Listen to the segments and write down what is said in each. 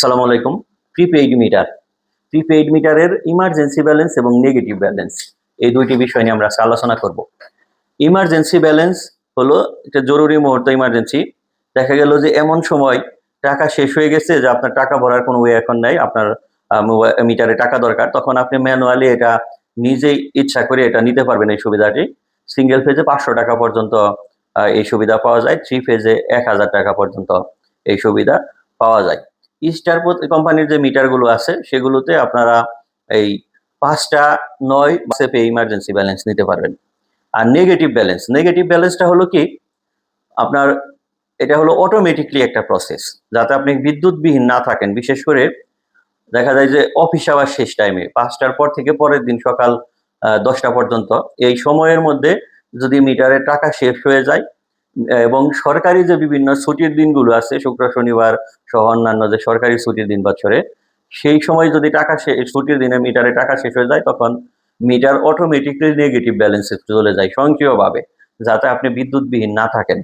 সালাম আলাইকুম। Prepaid meter prepaid মিটারের ইমার্জেন্সি ব্যালেন্স এবং নেগেটিভ ব্যালেন্স এই দুইটি বিষয় নিয়ে আমরা আলোচনা করব। ইমার্জেন্সি ব্যালেন্স হলো একটা জরুরি মুহূর্ত ইমার্জেন্সি দেখা গেল যে এমন সময় টাকা শেষ হয়ে গেছে যে আপনার টাকা ভরার কোনো ওয়ে এখন নাই, আপনার মিটারে টাকা দরকার, তখন আপনি ম্যানুয়ালি এটা নিজেই ইচ্ছা করে এটা নিতে পারবেন এই সুবিধাটি। সিঙ্গেল ফেজে পাঁচশো টাকা পর্যন্ত এই সুবিধা পাওয়া যায় থ্রি ফেজে এক হাজার টাকা পর্যন্ত এই সুবিধা পাওয়া যায়। স্টার কোম্পানির যে মিটারগুলো আছে, সেগুলোতে আপনারা এই পাঁচটা, নয় সেপে ইমার্জেন্সি ব্যালেন্স নিতে পারবেন। আর নেগেটিভ ব্যালেন্স নেগেটিভ ব্যালেন্সটা হলো কি? আপনার, এটা হলো অটোমেটিকলি একটা প্রসেস যাতে আপনি বিদ্যুৎবিহীন না থাকেন। বিশেষ করে দেখা যায় যে অফিস আওয়ার শেষ টাইমে পাঁচটার পর থেকে পরের দিন সকাল দশটা পর্যন্ত। এই সময়ের মধ্যে যদি মিটারের টাকা শেষ হয়ে যায় এবং সরকারি যে বিভিন্ন ছুটির দিনগুলো আছে, শুক্র, শনিবার সহ অন্যান্য যে সরকারি ছুটির দিন বছরে, সেই সময় যদি টাকা ছুটির দিনে মিটারে টাকা শেষ হয়ে যায়, তখন মিটার অটোমেটিকলি নেগেটিভ ব্যালেন্সে চলে যায় স্বয়ংক্রিয়ভাবে, যাতে আপনি বিদ্যুৎবিহীন না থাকেন।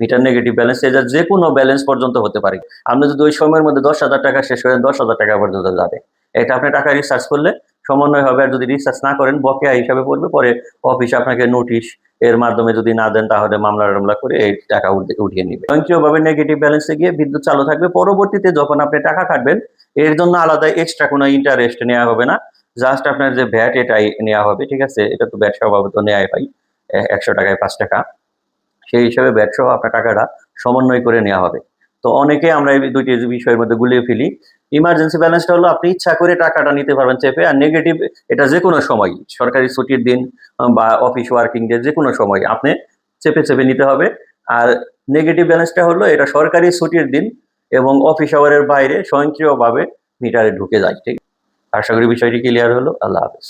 মিটার নেগেটিভ ব্যালেন্স এটা যে কোনো ব্যালেন্স পর্যন্ত হতে পারে। আপনি যদি ওই সময়ের মধ্যে দশ হাজার টাকা শেষ হয়ে দশ হাজার টাকা পর্যন্ত যাবে, এটা আপনি টাকা রিচার্জ করলে সমন্বয় হবে আর যদি রিচার্জ না করেন, বকেয়া হিসাবে পড়বে, পরে অফিস আপনাকে নোটিশ এর মাধ্যমে যদি না দেন, তাহলে মামলা টামলা করে এই টাকা উঠিয়ে নিবে। স্বয়ংক্রিয়ভাবে নেগেটিভ ব্যালেন্সে গিয়ে বিদ্যুৎ চালু থাকবে। পরবর্তীতে যখন আপনি টাকা কাটবেন, এর জন্য আলাদা এক্সট্রা কোনো ইন্টারেস্ট নেওয়া হবে না। জাস্ট আপনার যে ভ্যাট এটাই নেওয়া হবে, ঠিক আছে? এটা তো ভ্যাট স্বভাবত নেওয়াই হয় একশো টাকায় পাঁচ টাকা। সেই হিসাবে ভ্যাট সহ আপনার টাকাটা সমন্বয় করে নেওয়া হবে। তো অনেকে আমরা এই দুইটি বিষয়ের মধ্যে গুলিয়ে ফেলি। ইমার্জেন্সি ব্যালেন্সটা হলো আপনি ইচ্ছা করে টাকাটা নিতে পারবেন চেপে আর নেগেটিভ এটা যে কোনো সময়, সরকারি ছুটির দিন বা অফিস ওয়ার্কিং ডে যে কোনো সময় আপনি চেপে চেপে নিতে হবে। আর নেগেটিভ ব্যালেন্সটা হলো এটা সরকারি ছুটির দিন এবং অফিস আওয়ারের বাইরে স্বয়ংক্রিয়ভাবে মিটারে ঢুকে যায়, ঠিক? আশা করি বিষয়টি ক্লিয়ার হলো। আল্লাহ হাফেজ।